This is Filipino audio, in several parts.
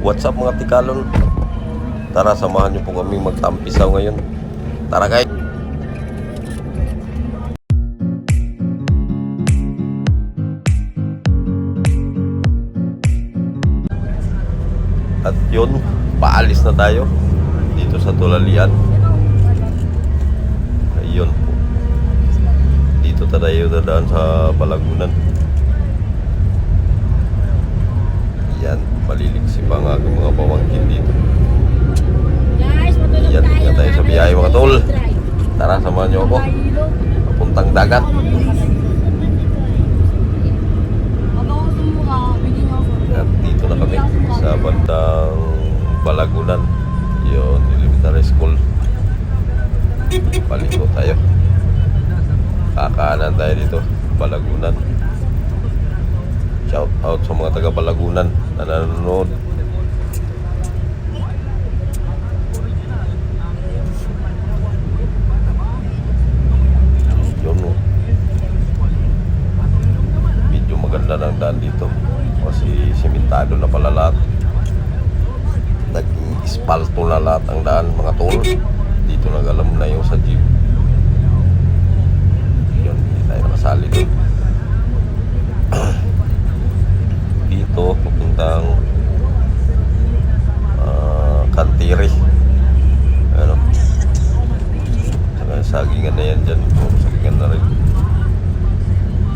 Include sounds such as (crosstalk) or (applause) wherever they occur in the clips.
What's up mga tikalon? Tara, samahan niyo po kami magtampisaw ngayon. Tara guys! At yun, paalis na tayo dito sa Tulalian. Ayun po. Dito tayo dadaan sa Balagunan. Yan, maliliksi pa ang aking mga pamangkin dito. Guys, matulog Yan, tayo. ingat tayo sa biyahe, mga tol. Tara, samahan niyo ako. Papuntang dagat. At dito na kami sa bandang Balagunan. Yun, elementary school. Paliko tayo. Kakaanan tayo dito, Balagunan. Shout out sa mga taga Balagunan na nanonood. Yun oh. Medyo maganda ng daan dito. Kasi simentado na pala lahat. Naging ispalto na lahat ang daan mga tol. Dito nagalam na yung sa jeep. Yun, hindi tayo nakasali doon. (clears throat) dito, papuntang ah, Kantiri. Ano? Sagingan na yan dyan. Puro sagingan na rin.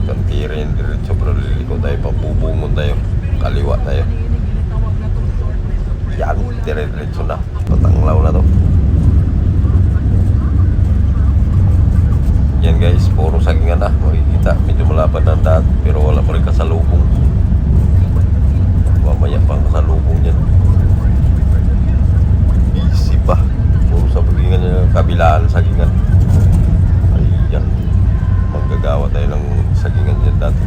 Kantiri yan diretso pero liliko tayo. Papubungon tayo. Kaliwa tayo. Yan, dire-diretso na. Patanglaw na to. Yan guys, puro sagingan na. Makikita, medyo malapad na daan. Pero wala pa rin kasalubong. Mamaya pa ang kasalubong yan. Easy pa. Puro sa pagingan niya, kabilaan, sagingan. Ayan. Manggagawa tayo ng sagingan dyan dati.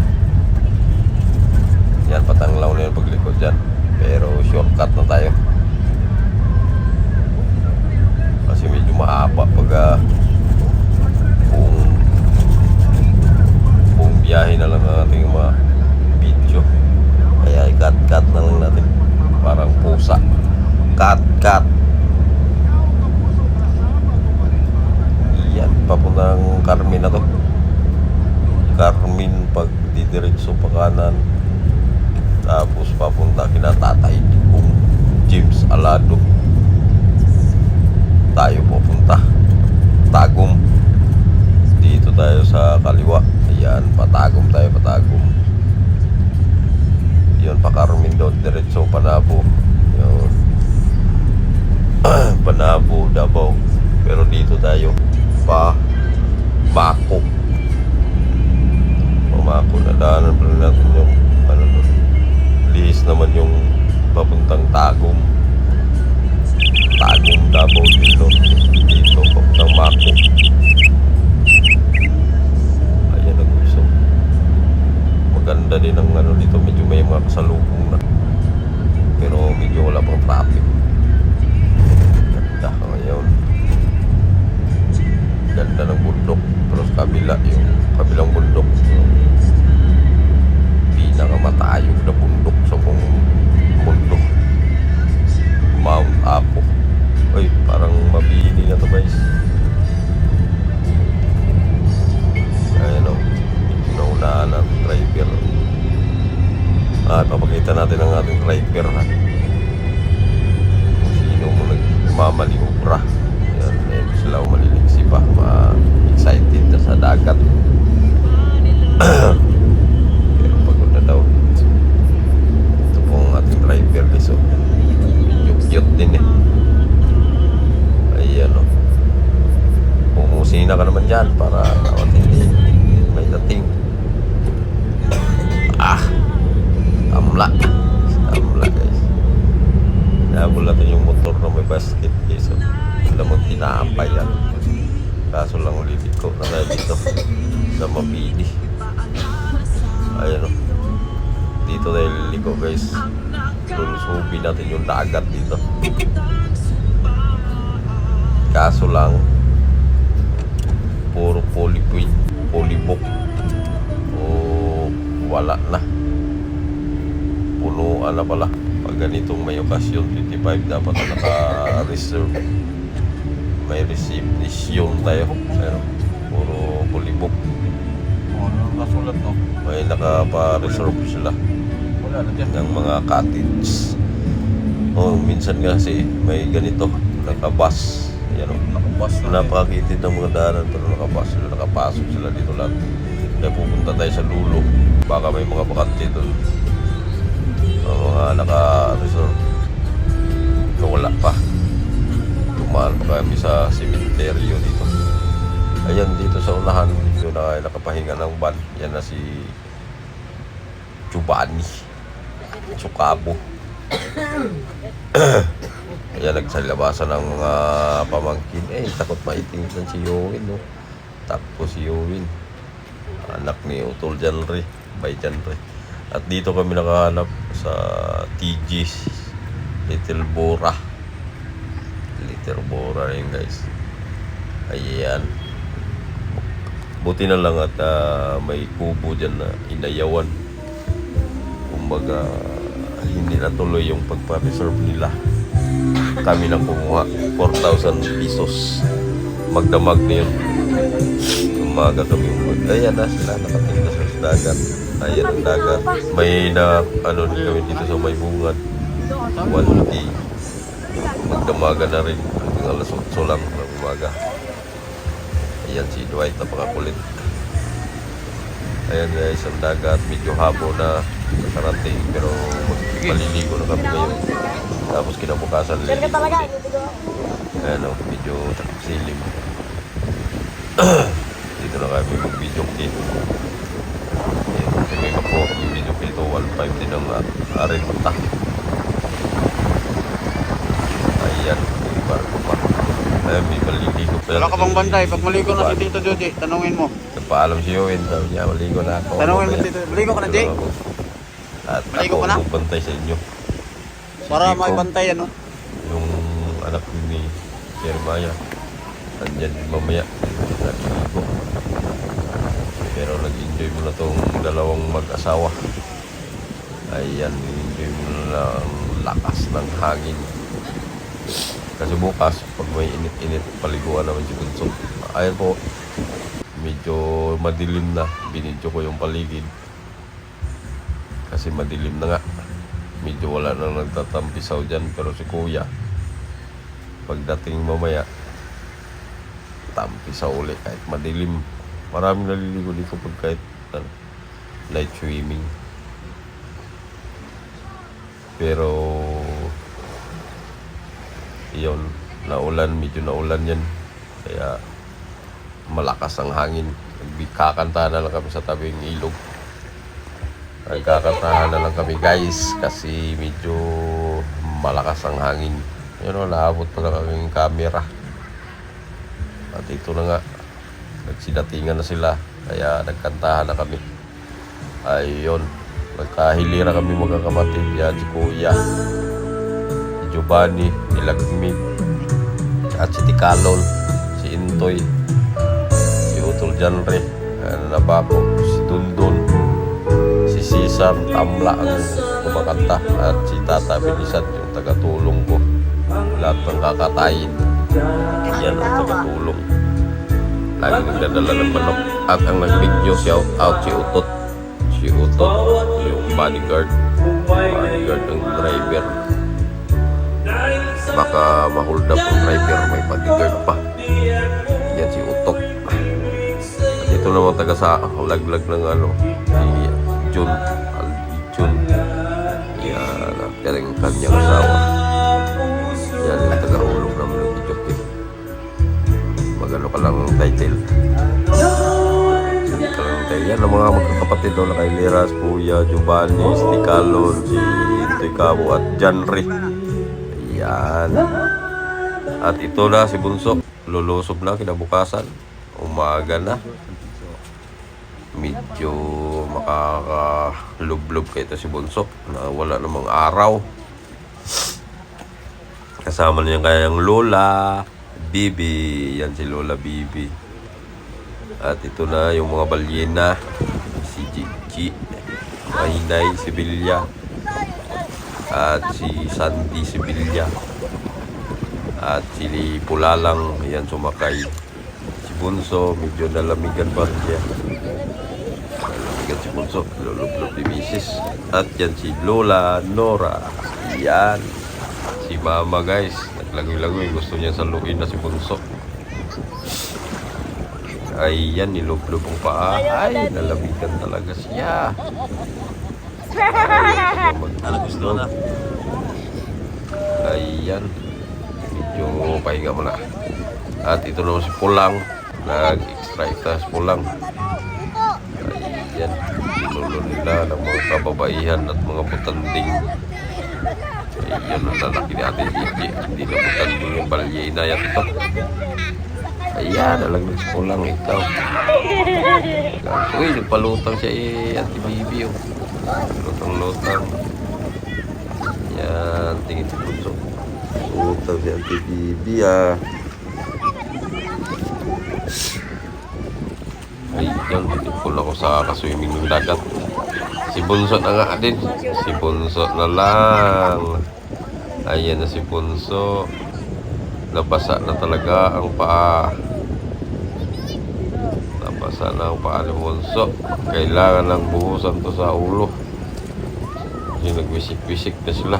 Yan, patanglaw na yung paglikod dyan. Pero shortcut na tayo. Kasi medyo mahaba pag ah, buong buong biyahe na lang ang ating mga. Kaya na lang natin. Parang pusa. Cut-cut. Yan, papuntang Carmen na to. Carmen pag didiretso pa kanan. Tapos papunta kina Tatay Digong James Alado. Tayo pupunta. Tagum. Dito tayo sa kaliwa. Ayan, patagum tayo, patagum. Panabo. Yun. (clears throat) Panabo, Davao. Pero dito tayo, pa Mako. Pamako na daanan pa natin yung ano doon. Lihis naman yung papuntang Tagum. Tagum, Davao dito. Dito, papuntang Mako. Dito sa Mabini. Ayan o. Dito tayo liliko guys. Lulusubin natin yung dagat dito. Kaso lang, puro polypid, polybook. O wala na. Punuan na pala. Pag ganitong may okasyon, 25 dapat na naka-reserve. May resignation tayo. Pero kulibok. O, ano ang kasulat no? May nakapa-reserve sila Wala na dyan. ng mga cottage. Oh, minsan kasi may ganito, nakabas. Yan o. Nakabas na. Napakakitid ng mga daanan pero nakabas sila, nakapasok sila dito lahat. Kaya pupunta tayo sa Lulo. Baka may mga bakante doon. Ang mga naka-resort. Kung wala pa. Tumaan pa kami sa sementeryo dito. Ayan dito sa unahan, na nakapahinga ng van. Yan na si Chubani. Sukabo. Kaya (coughs) nagsalabasan ng mga pamangkin. Eh, takot maitingitan si Yowin, no? Takpo si Yowin. Anak ni Utol Janre, by Janre. At dito kami nakahanap sa TG's Little Bora. Little Bora yun, guys. Ayan. Buti na lang at ah, may kubo dyan na inayawan. Kumbaga, hindi natuloy yung pagpa-reserve nila. Kami nang kumuha 4,000 pesos. Magdamag na yun. Umaga kami umuwi. Ayan na sila nakatinda sa dagat. Ayan ang dagat. May na ano din kami dito sa may bungad. 1D magdamaga na rin hanggang alas 8 lang ng umaga ayan si Dwight napakakulit ayan guys ang dagat medyo habo na nakarating pero maliligo na kami ngayon tapos kinabukasan ka liligo. Dito ka. ano, medyo silim. (clears throat) dito na kami mag-video dito. Ayan, kasi may kapo, yung video dito, 1.5 din ang arinta. Ayan, may barko pa. Ayan, may maliligo. Wala ka bang bantay? Pag maligo na si Tito Jody, tanungin mo. Nagpaalam si Owen, sabi niya, maligo na ako. Tanungin mo. Tito, maligo ka na, Jay? At Maligo ako ka na? magbantay sa inyo. Para Hindi may bantay ano. yung anak ni Jeremiah andyan mamaya naliligo pero nag-enjoy mo na tong dalawang mag-asawa ayan enjoy mo na lakas ng hangin kasi bukas pag may init-init paliguan naman si Bunso ayan po. Medyo madilim na. Binidyo ko yung paligid. Kasi madilim na nga. Medyo wala nang nagtatampisaw dyan. Pero si kuya pagdating mamaya tampisaw uli. Kahit madilim. Maraming naliligo dito pag kahit ano, night swimming. Pero yun naulan medyo naulan yan kaya malakas ang hangin kakanta na lang kami sa tabing ilog Nagkakantahan na lang kami guys kasi medyo malakas ang hangin. Yun o, naabot pa na kaming camera. At ito na nga, nagsidatingan na sila. Kaya nagkantahan na kami. Ayun, nagkahilira kami mga kapatid. Yan si Kuya, Giovanni, si Lagmit, at si Tikalon, si Intoy, si Utol Janre, ano na ba ako, si Dundon, si Cesar Tamla ang kumakanta at si Tata Bilisan yung tagatulong ko. Lahat ng kakatayin yan ang tagatulong. Lagi nagdadala ng manok at ang nag-video shout out si Utot si Utot yung bodyguard bodyguard ng driver baka ma-hold up ang driver may bodyguard pa. Yan si Utot at ito naman taga sa laglag ng ano Jun Aldi Jun yan at yan ang kanyang asawa. Yan yung tagahulog naman ng video clip magano ka lang ang title yan ang mga magkakapatid na kay Liras, Kuya, Giovanni, si Ticalon, si Toy Cabo at Janry yan at ito na si Bunso. Lulusob na kinabukasan. Umaga na. Medyo makakalublob kayo si Bunso na wala namang araw. Kasama niya kayang Lola Bibi. Yan si Lola Bibi. At ito na yung mga balyena. Si Gigi. Mahinay si Bilya At si Sandy Sibilya. At si Pulalang, ayan sumakay. Si Bunso, medyo nalamigan pa siya. Nalamigan si Bunso, lulublog ni Mrs. At yan si Lola Nora. Yan. Si Mama guys, naglangoy-langoy. Gusto niya saluin na si Bunso. Ay, yan, nilublob ang paa. Ay, nalamigan talaga siya. Ano gusto na? Ayan. Medyo pahinga mo na. At ito naman si Pulang. Nag-extra extra si Pulang. Ayan. Pinulo nila ng mga kababaihan at mga butanding. Ayan ang lalaki ni Ate Gigi. Hindi na butanding yung balye inayat ito. Ayan, nalaglag si Pulang ikaw. Uy, nagpalutang siya eh. Ate Bibi oh. Lutang-lutang. Yan, tingin si Bunso. Utang si Auntie Bibi ah. Ay, yan, titipol ako sa kaswimming ng dagat. Si Bunso na nga din. Si Bunso na lang. Ayan na si Bunso. Nabasa na talaga ang paa. Nabasa na ang paa ni. Kailangan lang buhusan to sa ulo. Kasi nagwisik-wisik na sila.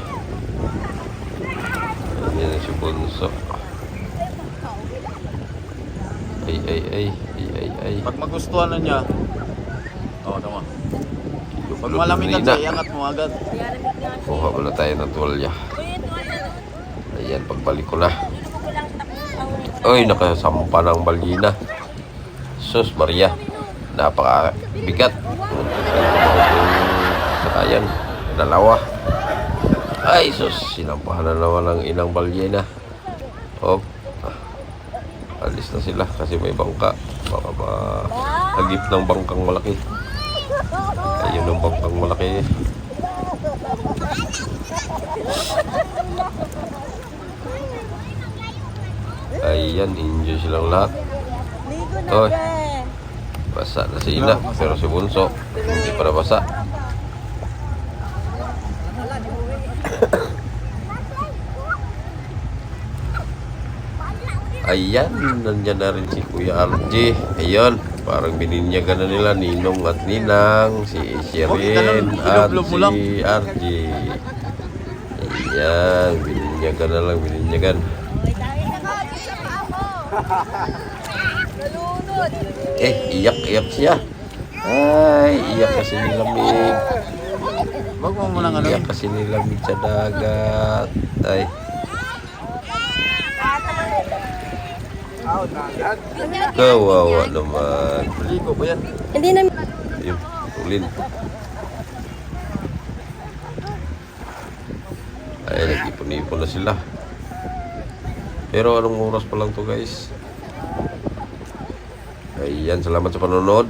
Ayan na si Bunso. Ay, ay, ay. Ay, ay, ay. Pag magustuhan na niya, Oo, tama. Pag malamig Ina. siya, iangat mo agad. Kuha muna tayo ng tuwalya. Ayan, pagbalik ko na. Uy, nakasampa ng balyina. Sus, Maria. Napakabigat. Sakayan. Dalawa. Ay, sus. Sinampahan na naman ng inang balyina. Oh. Alis na sila kasi may bangka. Baka mahagip ng bangkang malaki. Ayun ang bangkang malaki. Ayan, enjoy silang lahat. Oy, basa na si Ina, pero si Bunso, hindi pa nabasa. Ayan, nandyan na rin si Kuya RJ. Ayun, parang bininyagan na nila Ninong at Ninang, si Sherin at si RJ. Ayan, bininyagan na lang, bininyagan. Eh, iyak-iyak siya. Ay, iyak kasi nilamig. Wag mo muna ano. Iyak kasi nilamig sa dagat. Ay. Kawawa naman. Maligo ba yan? Hindi na Yung tulin. Ay, nag-ipon-ipon na sila. Pero anong oras pa lang to guys? Ayan, salamat sa panonood.